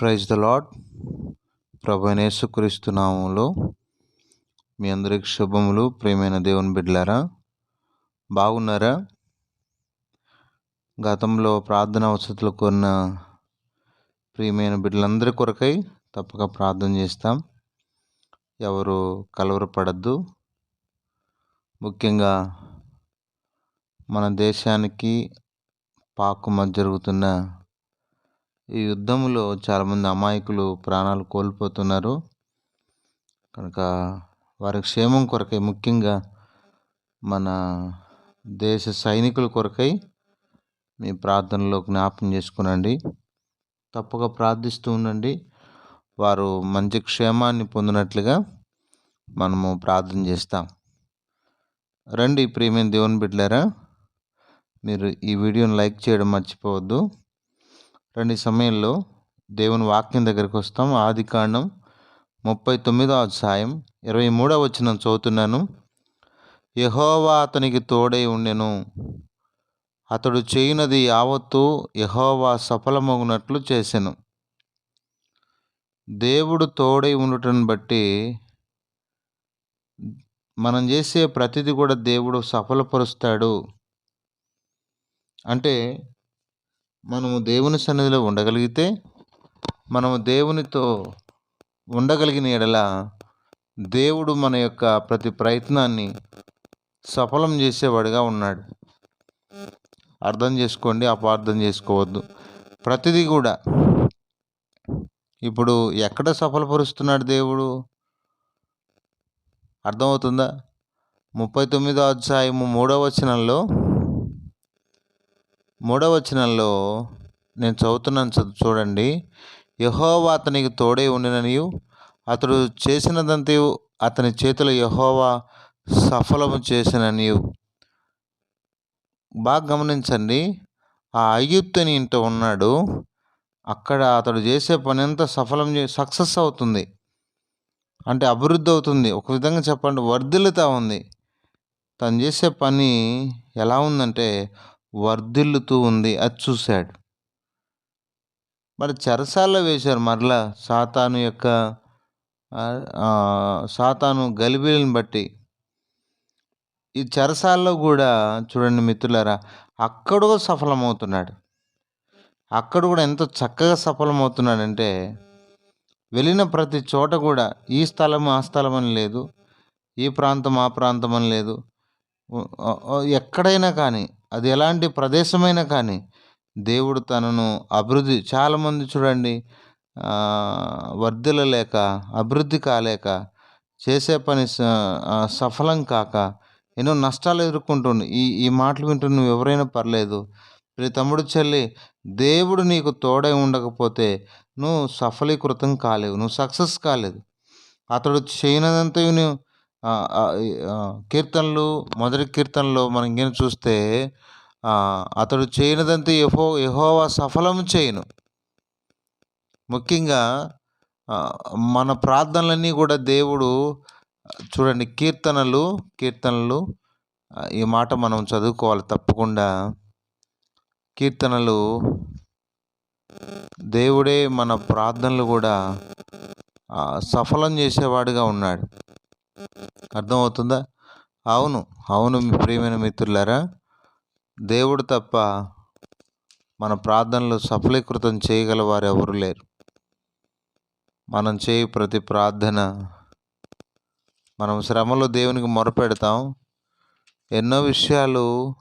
Praise the lord ప్రభనేసుక్రీస్తు నామంలో మీ అందరికి శుభములు. ప్రేమైన దేవుని బిడ్డలారా బాగున్నారా? గతంలో ప్రార్థన వసతులు కొన్న ప్రియమైన బిడ్డలందరి కొరకై తప్పక ప్రార్థన చేస్తాం. ఎవరు కలవరపడద్దు. ముఖ్యంగా మన దేశానికి పాకు మధ్య జరుగుతున్న ఈ యుద్ధంలో చాలామంది అమాయకులు ప్రాణాలు కోల్పోతున్నారు. కనుక వారి క్షేమం కొరకై ముఖ్యంగా మన దేశ సైనికుల కొరకై మీ ప్రార్థనలో జ్ఞాపం చేసుకునండి. తప్పక ప్రార్థిస్తూ ఉండండి. వారు మంచి క్షేమాన్ని పొందినట్లుగా మనము ప్రార్థన చేస్తాం. రండి ప్రియమైన దేవుని బిడ్డలారా మీరు ఈ వీడియోని లైక్ చేయడం మర్చిపోవద్దు. రెండు సమయంలో దేవుని వాక్యం దగ్గరికి వస్తాం. ఆది కాండం ముప్పై తొమ్మిదో అధ్యాయం ఇరవై మూడవ వచ్చిన చదువుతున్నాను. యహోవా అతనికి తోడై ఉండెను. అతడు చేయునది యావత్తు యహోవా సఫలమగునట్లు చేసెను. దేవుడు తోడై ఉండటం బట్టి మనం చేసే ప్రతిదీ కూడా దేవుడు సఫలపరుస్తాడు. అంటే మనము దేవుని సన్నిధిలో ఉండగలిగితే మనము దేవునితో ఉండగలిగిన ఎడల దేవుడు మన యొక్క ప్రతి ప్రయత్నాన్ని సఫలం చేసేవాడిగా ఉన్నాడు. అర్థం చేసుకోండి అపార్థం చేసుకోవద్దు. ప్రతిదీ కూడా ఇప్పుడు ఎక్కడ సఫలపరుస్తున్నాడు దేవుడు? అర్థమవుతుందా? ముప్పై తొమ్మిదో అధ్యాయము మూడవ వచనంలో మూడవ వచనంలో నేను చదువుతున్నాను చూడండి. యహోవా అతనికి తోడై ఉండిననియు అతడు చేసినదంతయు అతని చేతిలో యహోవా సఫలము చేసిననియు. బాగా గమనించండి. ఆ అయ్యుత్తని ఇంట ఉన్నాడు. అక్కడ అతడు చేసే పని అంతా సఫలం సక్సెస్ అవుతుంది. అంటే అభివృద్ధి అవుతుంది. ఒక విధంగా చెప్పండి వర్ధిల్లుతా ఉంది. తను చేసే పని ఎలా ఉందంటే వర్ధిల్లుతూ ఉంది. అది చూశాడు. మరి చెరసాల్లో వేశారు. మరలా సాతాను యొక్క సాతాను గలిబిలిని బట్టి. ఈ చెరసాల్లో కూడా చూడండి మిత్రులారా అక్కడ కూడా సఫలమవుతున్నాడు. అక్కడ కూడా ఎంత చక్కగా సఫలమవుతున్నాడంటే వెళ్ళిన ప్రతి చోట కూడా ఈ స్థలం ఆ స్థలం అని లేదు. ఈ ప్రాంతం ఆ ప్రాంతం అని లేదు. ఎక్కడైనా కానీ అది ఎలాంటి ప్రదేశమైనా కానీ దేవుడు తనను అభివృద్ధి చాలామంది చూడండి వర్ధిల్లలేక అభివృద్ధి కాలేక చేసే పని సఫలం కాక ఎన్నో నష్టాలు ఎదుర్కొంటుండు. ఈ ఈ మాటలు వింటూ నువ్వు ఎవరైనా పర్లేదు. ప్రతి తమ్ముడు చెల్లి దేవుడు నీకు తోడై ఉండకపోతే నువ్వు సఫలీకృతం కాలేవు నువ్వు సక్సెస్ కాలేదు. అతడు చేయనదంతా నువ్వు కీర్తనలు మొదటి కీర్తనలో మనం ఇంకేం చూస్తే అతడు చేయనదంతా యహో యహోవా సఫలం చేయను. ముఖ్యంగా మన ప్రార్థనలన్నీ కూడా దేవుడు చూడండి కీర్తనలు కీర్తనలు ఈ మాట మనం చదువుకోవాలి తప్పకుండా. కీర్తనలు దేవుడే మన ప్రార్థనలు కూడా సఫలం చేసేవాడుగా ఉన్నాడు. అర్థమవుతుందా? అవును. అవును మీ ప్రియమైన మిత్రులారా దేవుడు తప్ప మన ప్రార్థనలు సఫలీకృతం చేయగల వారు ఎవరు లేరు. మనం చేయి ప్రతి ప్రార్థన మనం శ్రమలో దేవునికి మొరపెడతాం. ఎన్నో విషయాలు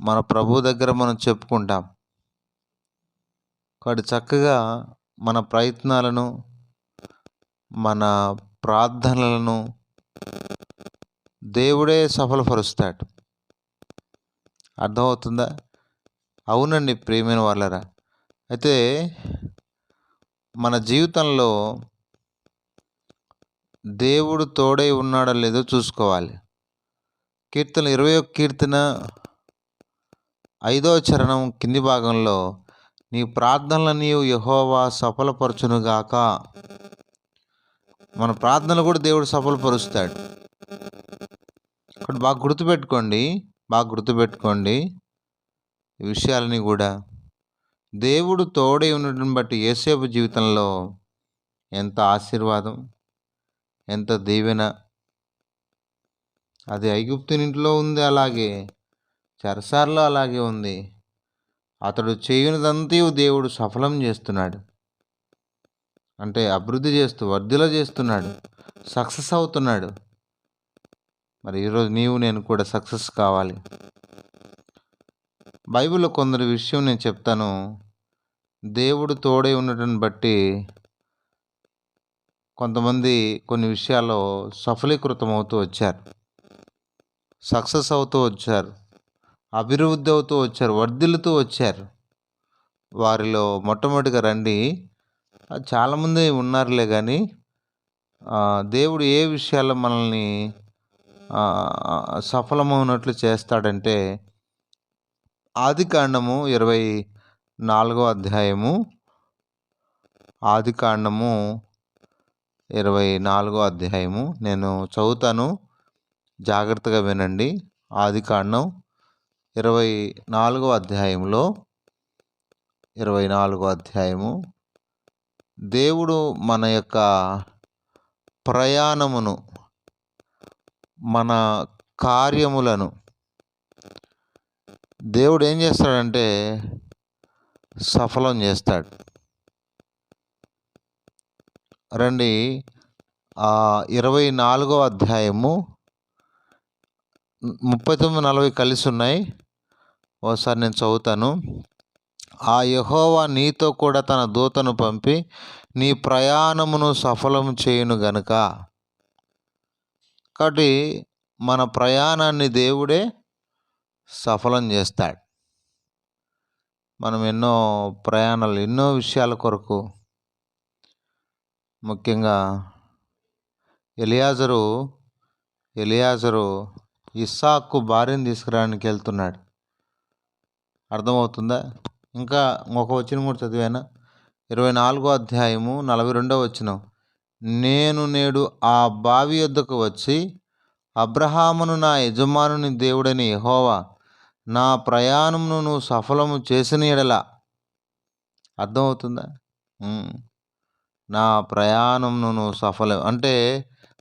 మన ప్రభు దగ్గర మనం చెప్పుకుంటాం. కాబట్టి చక్కగా మన ప్రయత్నాలను మన ప్రార్థనలను దేవుడే సఫలపరుస్తాడు. అర్థమవుతుందా? అవునండి ప్రేమైన వాళ్ళరా. అయితే మన జీవితంలో దేవుడు తోడై ఉన్నాడో లేదో చూసుకోవాలి. కీర్తన ఇరవై ఒక్క కీర్తన ఐదవ చరణం కింది భాగంలో నీ ప్రార్థనలని యహోవా సఫలపరచునుగాక. మన ప్రార్థనలు కూడా దేవుడు సఫలపరుస్తాడు. ఇక్కడ బాగా గుర్తుపెట్టుకోండి బాగా గుర్తుపెట్టుకోండి ఈ విషయాలని కూడా. దేవుడు తోడై ఉండటం బట్టి ఏసేపు జీవితంలో ఎంత ఆశీర్వాదం ఎంత దీవెన. అది ఐగుప్తునింట్లో ఉంది అలాగే చెరసార్లో అలాగే ఉంది. అతడు చేయనిదంతయు దేవుడు సఫలం చేస్తున్నాడు. అంటే అభివృద్ధి చేస్తూ వర్ధిల చేస్తున్నాడు. సక్సెస్ అవుతున్నాడు. మరి ఈరోజు నీవు నేను కూడా సక్సెస్ కావాలి. బైబిల్లో కొందరి విషయం నేను చెప్తాను. దేవుడు తోడై ఉండటం బట్టి కొంతమంది కొన్ని విషయాల్లో సఫలీకృతం అవుతూ వచ్చారు. సక్సెస్ అవుతూ వచ్చారు. అభివృద్ధి అవుతూ వచ్చారు. వర్ధిల్లుతూ వచ్చారు. వారిలో మొట్టమొదటిగా రండి. చాలామంది ఉన్నారులే కానీ దేవుడు ఏ విషయాల్లో మనల్ని సఫలమవునట్లు చేస్తాడంటే ఆది కాండము ఇరవై నాలుగో అధ్యాయము ఆది కాండము ఇరవై నాలుగో అధ్యాయము. నేను చదువుతాను జాగ్రత్తగా వినండి. ఆది కాండం ఇరవై నాలుగో అధ్యాయంలో ఇరవై నాలుగో అధ్యాయము దేవుడు మన యొక్క ప్రయాణమును మన కార్యములను దేవుడు ఏం చేస్తాడంటే సఫలం చేస్తాడు. రండి ఆ ఇరవై నాలుగో అధ్యాయము ముప్పై తొమ్మిది నలభై కలిసి ఉన్నాయి. ఒకసారి నేను చదువుతాను. ఆ యహోవా నీతో కూడా తన దూతను పంపి నీ ప్రయాణమును సఫలం చేయును గనుక. కాబట్టి మన ప్రయాణాన్ని దేవుడే సఫలం చేస్తాడు. మనం ఎన్నో ప్రయాణాలు ఎన్నో విషయాల కొరకు ముఖ్యంగా ఎలియాజరు ఎలియాజరు ఇస్సాకు భార్యను తీసుకురావడానికి వెళ్తున్నాడు. అర్థమవుతుందా? ఇంకా ఒక వచ్చిన కూడా చదివాను. ఇరవై నాలుగో అధ్యాయము నలభై రెండో వచ్చిన నేను నేడు ఆ బావి యొద్దకు వచ్చి అబ్రహామును నా యజమానుని దేవుడని యహోవా నా ప్రయాణమును నువ్వు సఫలము చేసిన ఎడలా. అర్థమవుతుందా? నా ప్రయాణంను నువ్వు సఫలం అంటే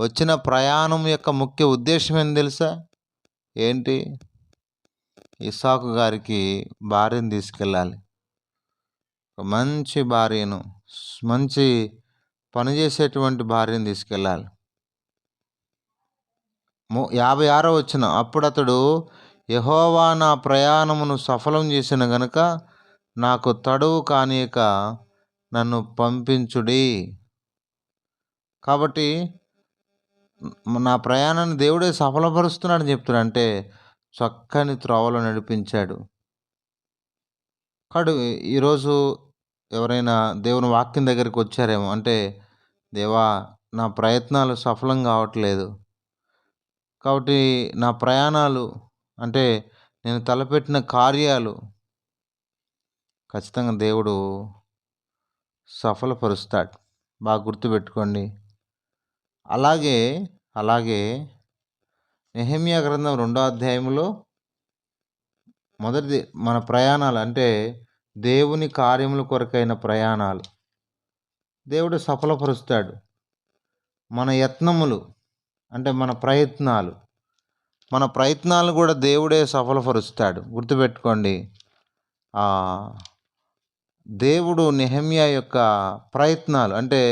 వచ్చిన ప్రయాణం యొక్క ముఖ్య ఉద్దేశం ఏంటి తెలుసా? ఏంటి? ఇసాకు గారికి భార్యను తీసుకెళ్ళాలి. ఒక మంచి భార్యను మంచి పనిచేసేటువంటి భార్యను తీసుకెళ్ళాలి. యాభై ఆరో వచ్చిన అప్పుడు అతడు యహోవా నా ప్రయాణమును సఫలం చేసిన గనుక నాకు తడువు కానీక నన్ను పంపించుడి. కాబట్టి నా ప్రయాణాన్ని దేవుడే సఫలపరుస్తున్నాడని చెప్తున్నాడు. అంటే చక్కని త్రోవలో నడిపించాడు. కాడు ఈరోజు ఎవరైనా దేవుని వాక్యం దగ్గరికి వచ్చారేమో అంటే దేవా నా ప్రయత్నాలు సఫలం కావట్లేదు. కాబట్టి నా ప్రయాణాలు అంటే నేను తలపెట్టిన కార్యాలు ఖచ్చితంగా దేవుడు సఫలపరుస్తాడు. బాగా గుర్తుపెట్టుకోండి. అలాగే అలాగే నెహమ్యా గ్రంథం రెండో అధ్యాయంలో మొదటిది మన ప్రయాణాలు అంటే దేవుని కార్యముల కొరకైన ప్రయాణాలు. దేవుడు సఫలపరుస్తాడు. మన యత్నములు అంటే మన ప్రయత్నాలు మన ప్రయత్నాలు కూడా దేవుడే సఫలపరుస్తాడు. గుర్తుపెట్టుకోండి దేవుడు నెహమ్యా యొక్క ప్రయత్నాలు అంటే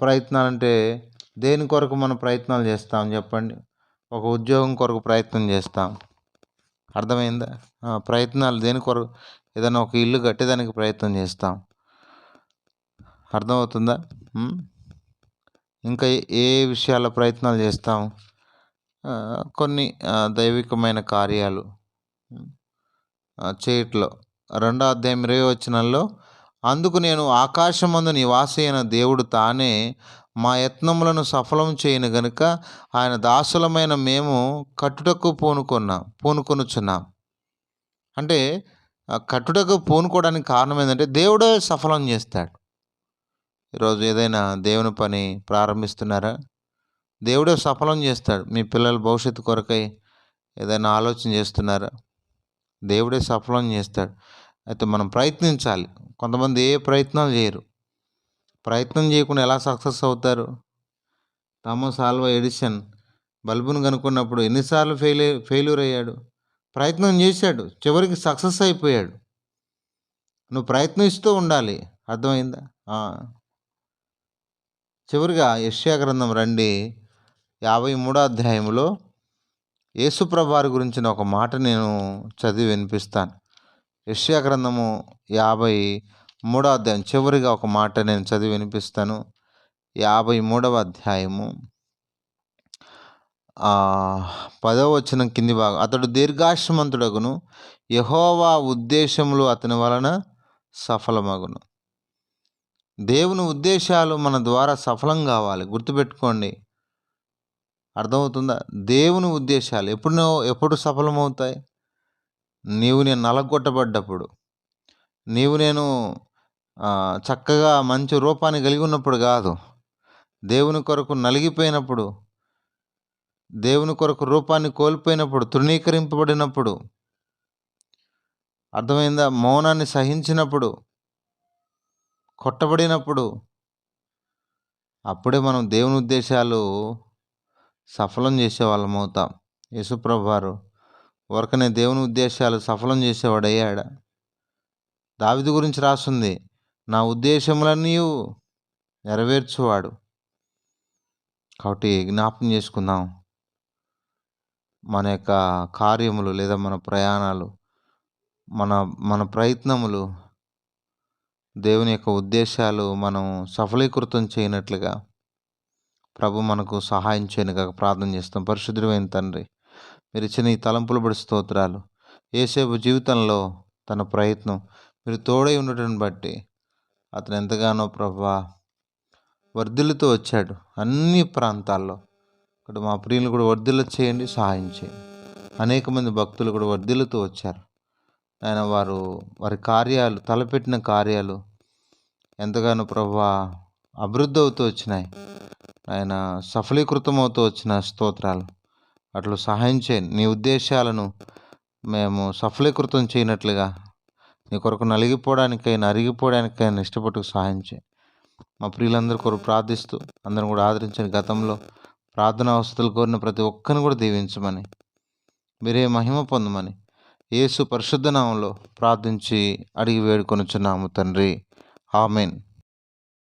ప్రయత్నాలు అంటే దేని కొరకు మనం ప్రయత్నాలు చేస్తాం చెప్పండి? ఒక ఉద్యోగం కొరకు ప్రయత్నం చేస్తాం. అర్థమైందా? ప్రయత్నాలు దేని కొరకు? ఏదైనా ఒక ఇల్లు కట్టేదానికి ప్రయత్నం చేస్తాం. అర్థమవుతుందా? ఇంకా ఏ- విషయాల ప్రయత్నాలు చేస్తాం కొన్ని దైవికమైన కార్యాలు. చేయట్లో రెండో అధ్యాయం ఇరవై వచనంలో అందుకు నేను ఆకాశమందు నివాసి అయిన దేవుడు తానే మా యత్నములను సఫలం చేయను గనుక ఆయన దాసులమైన మేము కట్టుటకు పూనుకున్నాం పూనుకొనుచున్నాం. అంటే కట్టుటకు పూనుకోవడానికి కారణం ఏంటంటే దేవుడే సఫలం చేస్తాడు. ఈరోజు ఏదైనా దేవుని పని ప్రారంభిస్తున్నారా? దేవుడే సఫలం చేస్తాడు. మీ పిల్లల భవిష్యత్తు కొరకై ఏదైనా ఆలోచన చేస్తున్నారా? దేవుడే సఫలం చేస్తాడు. అయితే మనం ప్రయత్నించాలి. కొంతమంది ఏ ప్రయత్నాలు చేయరు. ప్రయత్నం చేయకుండా ఎలా సక్సెస్ అవుతారు? థామస్ ఆల్వా ఎడిషన్ బల్బును కనుక్కున్నప్పుడు ఎన్నిసార్లు ఫెయిల్ ఫెయిల్యూర్ అయ్యాడు? ప్రయత్నం చేశాడు. చివరికి సక్సెస్ అయిపోయాడు. నువ్వు ప్రయత్నిస్తూ ఉండాలి. అర్థమైందా? చివరిగా యష్యా గ్రంథం రండి యాభై మూడో అధ్యాయంలో యేసుప్రభారి గురించిన ఒక మాట నేను చదివి వినిపిస్తాను. యష్యా గ్రంథము యాభై మూడో అధ్యాయం. చివరిగా ఒక మాట నేను చదివి వినిపిస్తాను. యాభై మూడవ అధ్యాయము. ఆ, పదవ వచ్చిన కింది భాగం. అతడు దీర్ఘాశ్రమంతుడగును. యహోవా ఉద్దేశములు అతని వలన సఫలమగును. దేవుని ఉద్దేశాలు మన ద్వారా సఫలం కావాలి. గుర్తుపెట్టుకోండి. అర్థమవుతుందా? దేవుని ఉద్దేశాలు ఎప్పుడు ఎప్పుడు సఫలమవుతాయి? నీవు నేను నలగొట్టబడ్డప్పుడు నీవు నేను చక్కగా మంచి రూపాన్ని కలిగి ఉన్నప్పుడు కాదు దేవుని కొరకు నలిగిపోయినప్పుడు దేవుని కొరకు రూపాన్ని కోల్పోయినప్పుడు తృణీకరింపబడినప్పుడు అర్థమైందా? మౌనాన్ని సహించినప్పుడు కొట్టబడినప్పుడు అప్పుడే మనం దేవుని ఉద్దేశాలు సఫలం చేసే వాళ్ళం అవుతాం యేసుప్రభు వారు వరకనే దేవుని ఉద్దేశాలు సఫలం చేసేవాడు అయ్యాడా దావిది గురించి రాస్తుంది నా ఉద్దేశములన్నీ నెరవేర్చువాడు. కాబట్టి జ్ఞాపం చేసుకుందాం. మన యొక్క కార్యములు లేదా మన ప్రయాణాలు మన మన ప్రయత్నములు దేవుని యొక్క ఉద్దేశాలు మనం సఫలీకృతం చేయనట్లుగా ప్రభు మనకు సహాయం చేయనుగా ప్రార్థన చేస్తాం. పరిశుద్ధమైన తండ్రి మీరు ఇచ్చిన ఈ తలంపులు బడి స్తోత్రాలు. ఏసేపు జీవితంలో తన ప్రయత్నం మీరు తోడై ఉండటం బట్టి అతను ఎంతగానో ప్రభా వర్ధిల్లుతూ వచ్చాడు అన్ని ప్రాంతాల్లో. ఇక్కడ మా ప్రియులు కూడా వర్ధిల్ల చేయండి సహాయం చేయండి. అనేక మంది భక్తులు కూడా వర్ధిల్లుతూ వచ్చారు. ఆయన వారు వారి కార్యాలు తలపెట్టిన కార్యాలు ఎంతగానో ప్రభా అభివృద్ధి అవుతూ వచ్చినాయి. ఆయన సఫలీకృతం అవుతూ వచ్చిన స్తోత్రాలు. అట్లు సహాయం చేయండి నీ ఉద్దేశాలను మేము సఫలీకృతం చేయనట్లుగా నీ కొరకు నలిగిపోవడానికైనా అరిగిపోవడానికైనా ఇష్టపడుకు సహాయం చేయి మా ప్రియులందరి కొరకు ప్రార్థిస్తూ అందరం కూడా ఆదరించిన గతంలో ప్రార్థన అవస్థలు కోరిన ప్రతి ఒక్కరిని కూడా దీవించమని మీరే మహిమ పొందమని యేసు పరిశుద్ధ నామంలో ప్రార్థించి అడిగి వేడుకొనుచున్నాము తండ్రి. ఆమెన్.